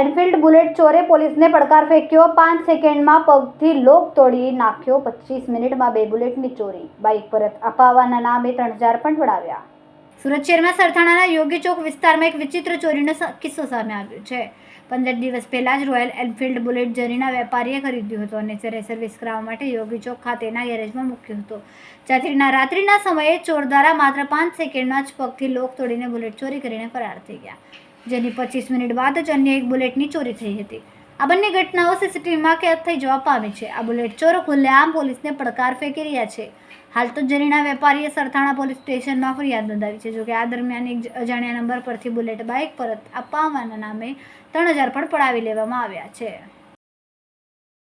Enfield bullet ચોરે પોલીસને પડકાર ફેંક્યો. પાંચ સેકન્ડમાં પગથી લોક તોડી નાખ્યો. પચીસ મિનિટમાં બે બુલેટની ચોરી. બાઇક પરત અપાવવાના નામે ત્રણ હજાર પણ પડાવ્યા. સુરત શહેરમાં સરથાણાના યોગી ચોક વિસ્તારમાં એક વિચિત્ર ચોરીનો કિસ્સો સામે આવ્યો છે. પંદર દિવસ પહેલાં જ રોયલ એનફિલ્ડ બુલેટ જરીના વેપારીએ ખરીદ્યું હતું અને તેને સર્વિસ કરાવવા માટે યોગી ચોક ખાતેના ગેરેજમાં મૂક્યો હતો. જ્યાંથી રાત્રિના સમયે ચોર દ્વારા માત્ર પાંચ સેકન્ડમાં જ પગથી લોક તોડીને બુલેટ ચોરી કરીને ફરાર થઈ ગયા. જેની પચીસ મિનિટ બાદ જ અન્ય એક બુલેટની ચોરી થઈ હતી. આ બંને ઘટનાઓ સીસીટીવીમાં કેદ થઈ જવા પામી છે. આ બુલેટ ચોરો ખુલ્લેઆમ પોલીસને પડકાર ફેંકી રહ્યા છે. હાલ તો જરીના વેપારીએ સરથાણા પોલીસ સ્ટેશનમાં ફરિયાદ નોંધાવી છે. જોકે આ દરમિયાન એક અજાણ્યા નંબર પરથી બુલેટ બાઇક પરત અપાવવાના નામે ત્રણ હજાર પણ પડાવી લેવામાં આવ્યા છે.